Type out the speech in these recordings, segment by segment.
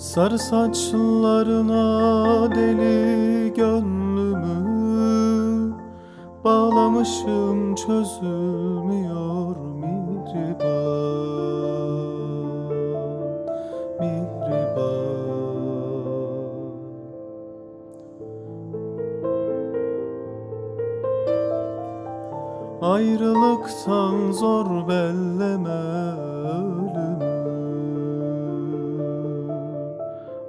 Sarı saçlarına deli gönlümü Bağlamışım çözülmüyor mihriban Mihriban. Ayrılıktan zor belleme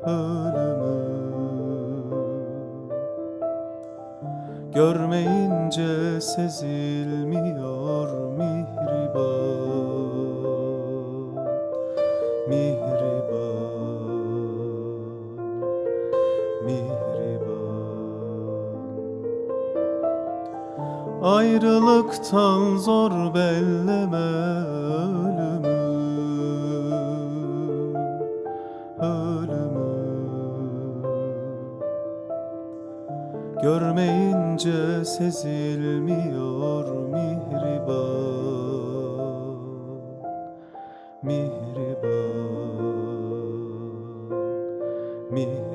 Ölümü Görmeyince sezilmiyor mihriban Mihriban Mihriban. Ayrılıktan zor belleme ölümü Görmeyince sezilmiyor mihriban Mihriban Mihriban